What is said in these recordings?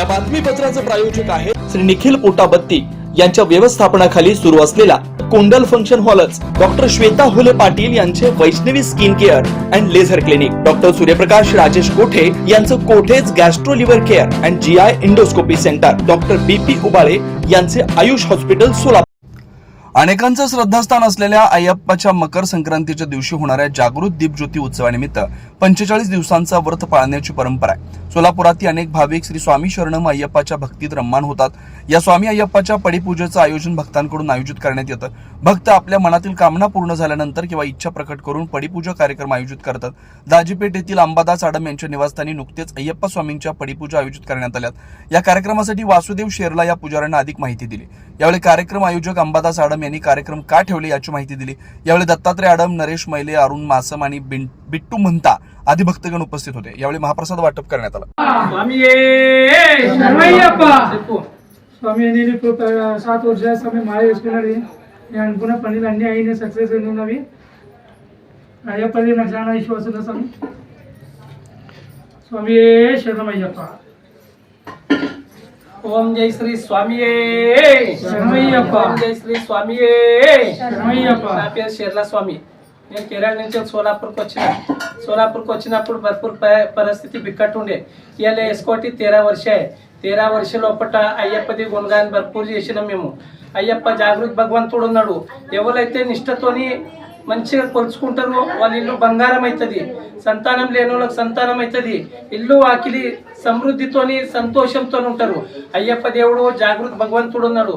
या बातमीपत्राचं प्रायोजक आहे श्री निखिल पोटाबत्ती यांच्या व्यवस्थापनाखाली सुरू असलेला कोंडल फंक्शन हॉलच डॉक्टर श्वेता हुले पाटील यांचे Vaishnavi skin care and laser clinic. Doctor Suryaprakash Rajesh Kothe यांचं कोठेज gastro liver care and G I endoscopy centre. Doctor B P Ubale यांचे आयुष हॉस्पिटल सोलापूर. अनेकांचं श्रद्धास्थान असलेल्या अय्यप्पाच्या मकर संक्रांतीच्या दिवशी होणाऱ्या जागृत दीपज्योती उत्सवानिमित्त पंचेचाळीस दिवसांचा व्रत पाळण्याची परंपरा आहे. सोलापुरातील अनेक भाविक श्री स्वामी शरणम अय्यप्पाच्या भक्तीत रम्मान होतात. या स्वामी अय्यप्पाच्या पडीपूजेचं आयोजन भक्तांकडून आयोजित करण्यात येतं. भक्त आपल्या मनातील कामना पूर्ण झाल्यानंतर किंवा इच्छा प्रकट करून पडीपूजा कार्यक्रम आयोजित करतात. दाजीपेठ येथील अंबादास आडम यांच्या निवासस्थानी नुकतेच अय्यप्पा स्वामींच्या पडीपूजा आयोजित करण्यात आल्यात. या कार्यक्रमासाठी वासुदेव शेरला या पुजाऱ्यांना अधिक माहिती दिली. यावेळी कार्यक्रम आयोजक अंबादास आडम यांनी कार्यक्रम का ठेवले याची माहिती दिली. यावेळी दत्तात्रय आडम नरेश मैले अरुण मासम आणि बिट्टू म्हणता आदी भक्तगण उपस्थित होते. यावेळी महाप्रसाद वाटप करण्यात आला. स्वामी यांनी सात वर्षा स्वामी महावेश्वरी आईने स्वामी स्वामी शरणमय्यप्पा. ఓం జై శ్రీ స్వామి శరణమయ్యప్ప. ఓం జై శ్రీ స్వామి నా పేరు షెర్లా స్వామి. నేను కేరళ నుంచి సోలాపూర్కి వచ్చిన సోలాపూర్కి వచ్చినప్పుడు భర్పూర్ పరిస్థితి బిక్కట్టు ఉండే ఇవాళ వేసుకోటి తేరా వర్షే. తేరా వర్ష లోపట అయ్యప్పది గుణగాన్ భర్పూర్ చేసినాం మేము. అయ్యప్ప జాగృతి భగవంతుడు ఉన్నాడు ఎవరైతే నిష్టతోని మంచిగా కొలుచుకుంటారో. వాళ్ళ ఇల్లు బంగారం అవుతుంది. సంతానం లేని వాళ్ళకి సంతానం అవుతుంది. ఇల్లు వాకిలి సమృద్ధితోని సంతోషంతో ఉంటారు. అయ్యప్ప దేవుడు జాగృతి భగవంతుడు ఉన్నాడు.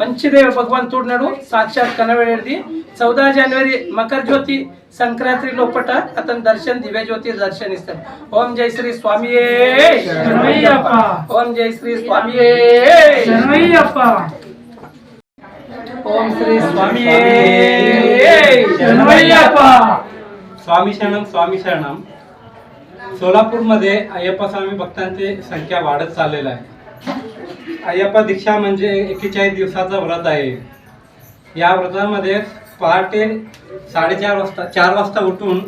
మంచిదే భగవంతుడు ఉన్నాడు. సాక్షాత్ కనబడేది. చౌదా జనవరి మకర జ్యోతి సంక్రాంతి లోపట అతని దర్శన్ దివ్య జ్యోతి దర్శనిస్తాడు ఓం జై శ్రీ స్వామియే. శరణమయ్యప్ప ఓం జై శ్రీ స్వామియే. శరణమయ్యప్ప ఓం శ్రీ స్వామియే. శరణమయ్యప్ప स्वामी शरणम स्वामी शरणम सोलापूरमध्ये अय्यप्पा स्वामी भक्तांची संख्या वाढत चाललेला आहे. अय्यप्पा दीक्षा म्हणजे एकेचाळीस दिवसाचा व्रत आहे. या व्रतामध्ये पहाटे साडेचार वाजता चार वाजता उठून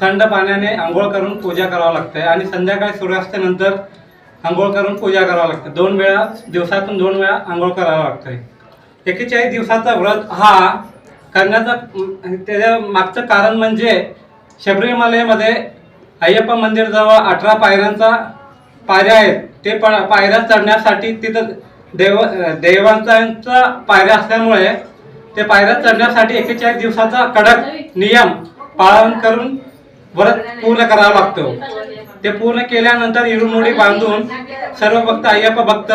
थंड पाण्याने आंघोळ करून पूजा करावं लागते आणि संध्याकाळी सूर्यास्तानंतर आंघोळ करून पूजा करावं लागते. दोन वेळा दिवसातून दोन वेळा आंघोळ करावं लागते. एकेचाळीस दिवसाचा व्रत हा करण्याचं त्याच्या मागचं कारण म्हणजे शबरीमलेमध्ये अय्यप्पा मंदिरजवळ अठरा पायऱ्यांचा पायऱ्या आहेत. ते प पायऱ्या चढण्यासाठी तिथं देव देवांचा पायऱ्या असल्यामुळे ते पायऱ्या चढण्यासाठी एकेचाळीस दिवसाचा कडक नियम पालन करून व्रत पूर्ण करावा लागतो. ते पूर्ण केल्यानंतर इरुमोडी बांधून सर्व भक्त अय्यप्पा भक्त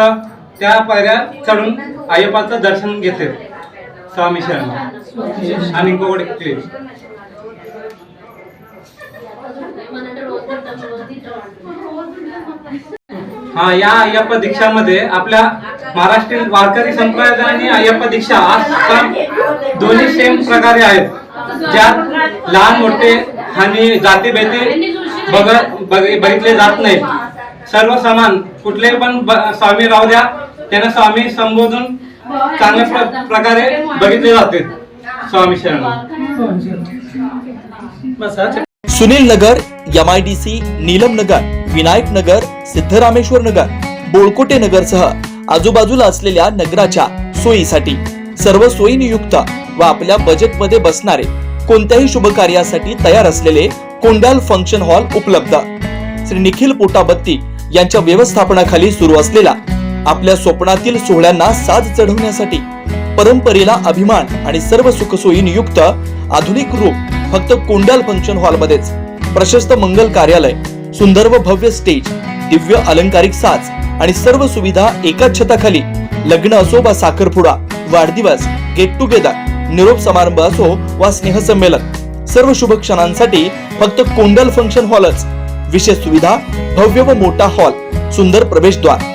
त्या पायऱ्या चढून अय्यप्पाचं दर्शन घेते स्वामी शरण आणि गोड क्लिप हा या अय्यप्प दीक्षामध्ये आपल्या महाराष्ट्रीय वारकरी संप्रदा आणि अय्यप्प दीक्षा आज दोन्ही सेम प्रकारे आहेत. ज्यात लहान मोठे आणि जाती भेदी बघ बघ- बघितले जात नाहीत. सर्व समान कुठले पण स्वामी राहू द्या त्यांना स्वामी संबोधून चांगल्या प्रकारे बघितले जाते. Swami Sharan Sunil Nagar M I D C Nilam Nagar Vinayak Nagar Siddharameshwar Nagar Bolkote Nagar सह आजूबाजूला असलेल्या नगराच्या सोयीसाठी सर्व सोयीनियुक्त व आपल्या बजेटमध्ये बसणारे कोणत्याही शुभ कार्यासाठी तयार असलेले कोंडाल फंक्शन हॉल उपलब्ध. श्री निखिल पोटाबत्ती यांच्या व्यवस्थापनाखाली सुरू असलेला आपल्या स्वप्नातील सोहळ्यांना साज चढवण्यासाठी परंपरेला अभिमान आणि सर्व सुखसोयी नियुक्त आधुनिक रूप फक्त कोंडाल फंक्शन हॉल मध्येच प्रशस्त मंगल कार्यालय सुंदर व भव्य स्टेज दिव्य अलंकारिक साज आणि सर्व सुविधा एकाच छताखाली. लग्न असो वा साखरपुडा वाढदिवस गेट टुगेदर निरोप समारंभ असो वा स्नेहसंमेलन सर्व शुभ क्षणांसाठी फक्त कोंडल फंक्शन हॉलच. विशेष सुविधा भव्य व मोठा हॉल सुंदर प्रवेशद्वार.